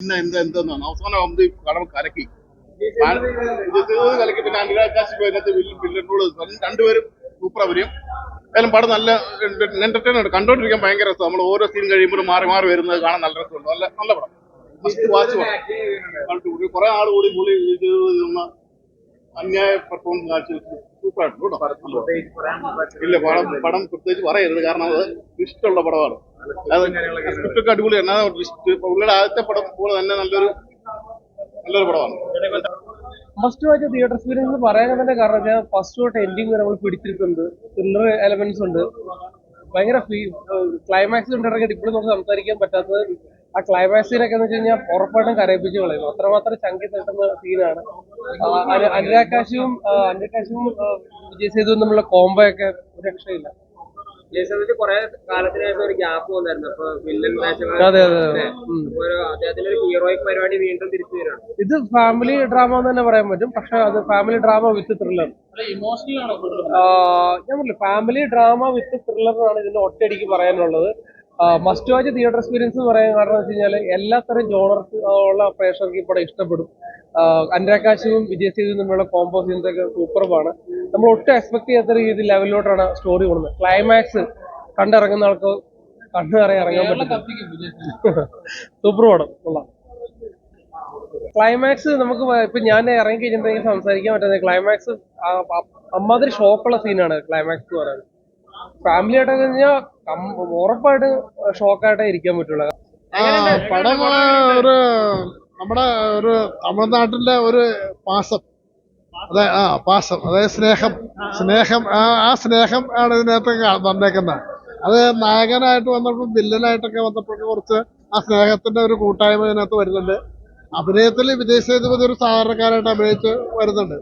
പിന്നെ എന്താ എന്തെന്നാണ്. അവസാനം ആവുമ്പോൾ ഈ കടം കലക്കി. തീർന്ന് കലക്കി. പിന്നെ കാശിപ്പ് അതിനകത്ത് വില്ലനോട് രണ്ടുപേരും സൂപ്പർ അവരും ഏതായാലും പടം നല്ല എന്റർടൈൻ കണ്ടോണ്ടിരിക്കാൻ ഭയങ്കര രസം. നമ്മൾ ഓരോ സീൻ കഴിയുമ്പോഴും മാറി മാറി വരുന്നത് കാണാൻ നല്ല രസമുണ്ട്. നല്ല നല്ല പടം. മസ്റ്റ് വാച്ച് പടം. കുറെ ആൾ കൂടി പുള്ളി നിന്ന് അന്യായ പെർഫോമൻസ് കാഴ്ച സൂപ്പർ ആയിട്ട് കേട്ടോ. ഇല്ല പടം പടം പ്രത്യേകിച്ച് പറയരുത്. കാരണം അത് ഇഷ്ടമുള്ള പടമാണ്. സ്ക്രിപ്റ്റ് ഒക്കെ അടിപൊളിയാണ് പുള്ളിയുടെ ആദ്യത്തെ പടം പോലെ തന്നെ നല്ലൊരു നല്ലൊരു പടമാണ്. ഫസ്റ്റ് വാച്ച് തിയേറ്റർ എക്സ്പീരിയൻസ് പറയാൻ പറയാൻ കാരണം വെച്ചാൽ ഫസ്റ്റ് തൊട്ട് എൻഡിങ് വരെ നമ്മൾ പിടിച്ചിരിക്കുന്നുണ്ട് ത്രില്ലർ എലമെന്റ്സ് ഉണ്ട്. ഭയങ്കര ക്ലൈമാക്സ് കണ്ടിറങ്ങിയിട്ട് ഇപ്പോഴും നമുക്ക് സംസാരിക്കാൻ പറ്റാത്തത് ആ ക്ലൈമാക്സിനൊക്കെ എന്ന് വെച്ച് കഴിഞ്ഞാൽ ഉറപ്പായിട്ടും കരയിപ്പിച്ച് കളയുന്നു അത്രമാത്രം ചങ്കി തട്ടുന്ന സീനാണ് അനുരാകാശവും അനുരാകാശവും വിജയ് സേതുവും തമ്മിലുള്ള കോംബോ ഒക്കെ ഒരു രക്ഷയില്ല. കുറെ കാലത്തിനായിട്ട് ഒരു ഗ്യാപ്പ് വന്നായിരുന്നു. അപ്പൊ വില്ലൻ അതെ അതെ അതെ ഉം. ഒരു അദ്ദേഹത്തിന്റെ ഒരു ഹീറോയിക് പരിപാടി വീണ്ടും തിരിച്ചു വരാണ് ഇത് ഫാമിലി ഡ്രാമ എന്ന് തന്നെ പറയാൻ പറ്റും. പക്ഷെ അത് ഫാമിലി ഡ്രാമ വിത്ത് ത്രില്ലർ ഞാൻ പറഞ്ഞില്ല ഫാമിലി ഡ്രാമ വിത്ത് ത്രില്ലർ ആണ് ഇതിന്റെ ഒറ്റയടിക്ക് പറയാനുള്ളത്. മസ്റ്റ് വാച്ച് തിയേറ്റർ എക്സ്പീരിയൻസ് എന്ന് പറയാൻ കാരണം എന്ന് വെച്ച് കഴിഞ്ഞാൽ എല്ലാത്തരം ജോണർക്ക് ഉള്ള പ്രേക്ഷകർക്ക് ഇപ്പോൾ ഇഷ്ടപ്പെടും. അനുരാഗ് കാശുവും വിജയ് സേതുവും തമ്മിലുള്ള കോമ്പോ സീൻസൊക്കെ സൂപ്പർബാണ് നമ്മൾ ഒട്ടും എക്സ്പെക്ട് ചെയ്യാത്ത രീതി ലെവലിലോട്ടാണ് സ്റ്റോറി പോകുന്നത് ക്ലൈമാക്സ് കണ്ടിറങ്ങുന്ന ആൾക്ക് കണ്ണു നിറയെ ഇറങ്ങാൻ പറ്റും സൂപ്പർ പടം കൊള്ളാം. ക്ലൈമാക്സ് നമുക്ക് ഇപ്പൊ ഞാൻ ഇറങ്ങി കഴിഞ്ഞിട്ടുണ്ടെങ്കിൽ സംസാരിക്കാൻ പറ്റുന്നത് ക്ലൈമാക്സ് അമ്മാതിരി ഷോക്കുള്ള സീനാണ് ക്ലൈമാക്സ് എന്ന് പറയുന്നത്. ഫാമിലി ആയിട്ടൊക്കെ കഴിഞ്ഞാൽ ഉറപ്പായിട്ട് ഷോക്കായിട്ടേ ഇരിക്കാൻ പറ്റുള്ളൂ. ആ പടം ഒരു നമ്മുടെ ഒരു തമിഴ്നാട്ടിലെ ഒരു പാസം. അതെ ആ പാസം. അതായത് സ്നേഹം. സ്നേഹം ആ സ്നേഹം ആണ് ഇതിനകത്ത് വന്നേക്കുന്നത്. അത് നായകനായിട്ട് വന്നപ്പോൾ വില്ലനായിട്ടൊക്കെ വന്നപ്പോൾ കുറച്ച് ആ സ്നേഹത്തിന്റെ ഒരു കൂട്ടായ്മ ഇതിനകത്ത് വരുന്നുണ്ട്. അഭിനയത്തിൽ വിജയ് ഒരു സാധാരണക്കാരായിട്ട് അഭിനയിച്ച് വരുന്നുണ്ട്.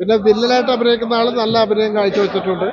പിന്നെ വില്ലനായിട്ട് അഭിനയിക്കുന്ന ആൾ നല്ല അഭിനയം കാഴ്ചവെച്ചിട്ടുണ്ട്.